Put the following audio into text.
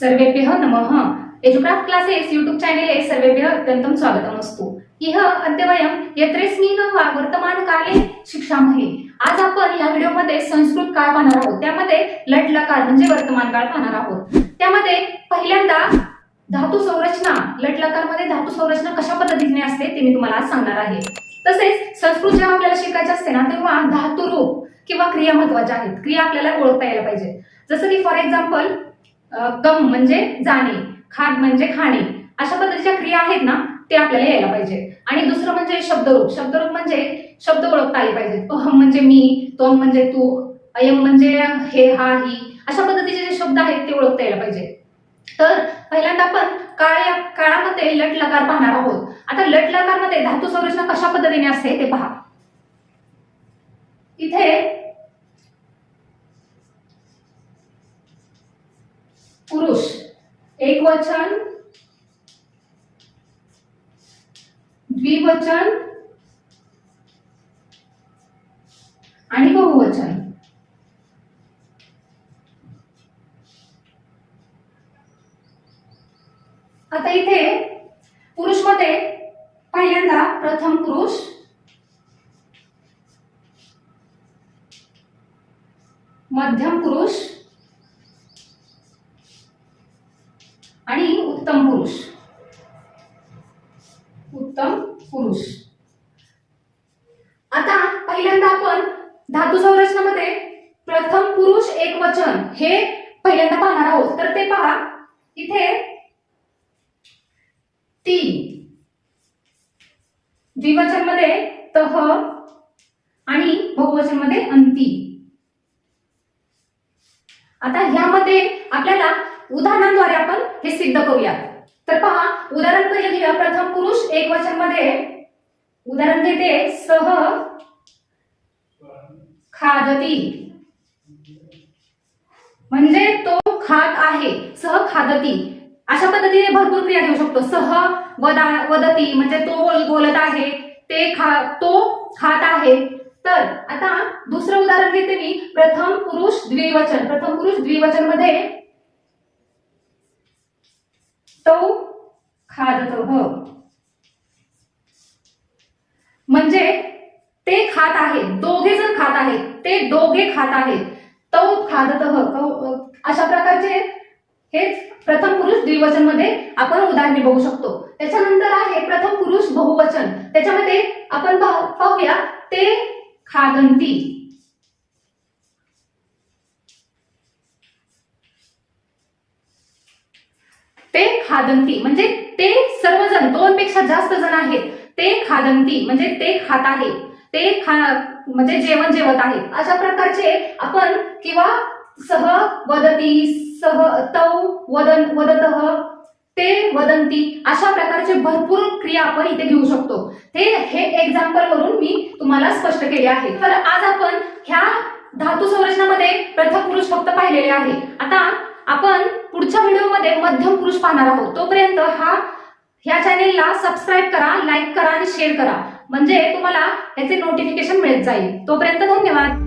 सर्वेभ्यः नमः. एजुक्राफ्ट classes YouTube चॅनेले सर्वेभ्यः अत्यन्तं स्वागतमस्तु इह अद्य वयं यत्रेस्मिन् काले वर्तमानकाले शिक्षामहे. आज आपण या व्हिडिओमध्ये संस्कृत काळ पाहणार आहोत. त्यामध्ये लट म्हणजे वर्तमान काळ पाहणार आहोत. त्यामध्ये पहिल्यांदा धातू संरचना लट लकारमध्ये धातू संरचना कशा पद्धतीने असते ते मी तुम्हाला आज सांगणार आहे. तसेच संस्कृत जेव्हा आपल्याला शिकायचे असते ना तेव्हा धातुरूप किंवा क्रिया महत्त्वाच्या आहेत. क्रिया आपल्याला ओळखता यायला पाहिजे. जसं की फॉर एक्झाम्पल गम म्हणजे जाणे खाद म्हणजे खाणे. अशा पद्धतीच्या क्रिया आहेत ना ते आपल्याला यायला पाहिजे आणि दुसरं म्हणजे शब्दरूप. शब्दरूप म्हणजे शब्द ओळखता आले पाहिजेत. अहम म्हणजे मी तोम म्हणजे तू अयम म्हणजे हे हा ही. अशा पद्धतीचे जे शब्द आहेत ते ओळखता यायला पाहिजे तर पहिल्यांदा आपण काळ या काळामध्ये लट लकार पाहणार आहोत. आता लट लकारमध्ये धातू संरचना कशा पद्धतीने असते ते पहा. इथे पुरुष एक वचन द्विवचन आणि बहुवचन. आता इथे पुरुषमध्ये पहिल्यांदा प्रथम पुरुष मध्यम पुरुष आणि उत्तम पुरुष. उत्तम पुरुष. आता पहिल्यांदा आपण धातू संरचनामध्ये प्रथम पुरुष एक वचन हे पहिल्यांदा पाहणार आहोत. तर ते पहा. इथे ती. द्विवचनमध्ये तह आणि बहुवचनमध्ये अंती. आता ह्यामध्ये आपल्याला उदाहरणांद्वारे आपण हे सिद्ध करूयात. तर पहा उदाहरण पहिले घेऊया. प्रथम पुरुष एक वचनमध्ये उदाहरण देते सह खादती. म्हणजे तो खात आहे. सह खादती. अशा पद्धतीने भरपूर क्रिया घेऊ शकतो. सह वदा वदती म्हणजे तो बोल बोलत आहे ते खा तो खात आहे. तर आता दुसरं उदाहरण घेते मी. प्रथम पुरुष द्विवचन. प्रथम पुरुष द्विवचनमध्ये तो खादतः। म्हणजे ते खात आहेत दोघे जण खात आहेत ते दोघे खात आहेत तौ खादतः। अशा प्रकारचे हेच प्रथम पुरुष द्विवचनमध्ये आपण उदाहरणे बघू शकतो. त्याच्यानंतर आहे प्रथम पुरुष बहुवचन. त्याच्यामध्ये आपण पाहू- पाहूया ते खादंती। ते खादंती. म्हणजे ते सर्वजण दोन पेक्षा जास्त जण आहेत ते खादंती. म्हणजे ते खात आहे ते खा म्हणजे जेवण जेवत आहेत. अशा प्रकारचे आपण किंवा सह वदती सह तौ वदन वदतः ते वदंती अशा प्रकारचे भरपूर क्रिया आपण इथे घेऊ शकतो. ते हे एक्झाम्पल वरून मी तुम्हाला स्पष्ट केले आहे. तर आज आपण ह्या धातू संरचनामध्ये प्रथम पुरुष फक्त पाहिलेले आहे. आता आपण पुढच्या व्हिडिओमध्ये मध्यम पुरुष पाहणार आहोत. तोपर्यंत हा ह्या चॅनेलला सबस्क्राईब करा लाईक करा आणि शेअर करा. म्हणजे तुम्हाला याचे नोटिफिकेशन मिळत जाईल. तोपर्यंत धन्यवाद.